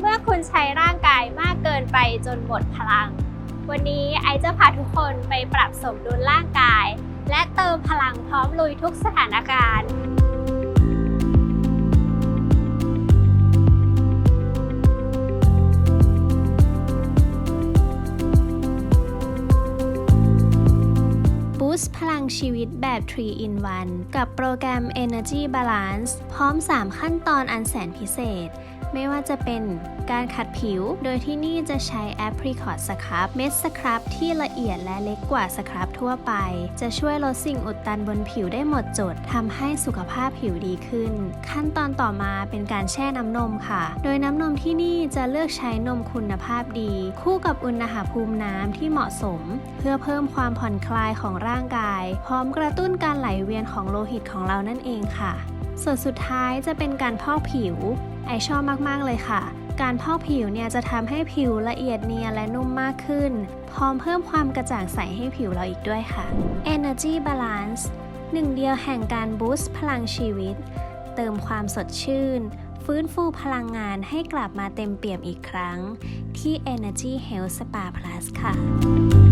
เมื่อคุณใช้ร่างกายมากเกินไปจนหมดพลัง วันนี้ไอจะพาทุกคนไปปรับสมดุลร่างกาย และเติมพลังพร้อมลุยทุกสถานการณ์ บูสต์พลังชีวิตแบบ 3 in 1 กับโปรแกรม Energy Balance พร้อม 3 ขั้นตอนอันแสนพิเศษ ไม่ว่าจะเป็นการขัดผิว โดยที่นี่จะใช้ Apricot Scrub เม็ดสครับที่ละเอียดและเล็กกว่าสครับทั่วไป จะช่วยลดสิ่งอุดตันบนผิวได้หมดจดทำให้สุขภาพผิวดีขึ้น ขั้นตอนต่อมาเป็นการแช่น้ำนมค่ะ โดยน้ำนมที่นี่จะเลือกใช้นมคุณภาพดี คู่กับอุณหภูมิน้ำที่เหมาะสม เพื่อเพิ่มความผ่อนคลายของร่างางกาย พร้อมกระตุ้นการไหลเวียนของโลหิตของเรานั่นเองค่ะ ส่วนสุดท้ายจะเป็นการพอกผิว ไอชอบมาก ๆ เลยค่ะ การพอกผิวเนี่ยจะทำให้ผิวละเอียดเนียนและนุ่มมากขึ้น พร้อมเพิ่มความกระจ่างใสให้ผิวเราอีกด้วยค่ะ Energy Balance หนึ่งเดียวแห่งการบูสต์พลังชีวิต เติมความสดชื่น ฟื้นฟูพลังงานให้กลับมาเต็มเปี่ยมอีกครั้ง ที่ Energy Health Spa Plus ค่ะ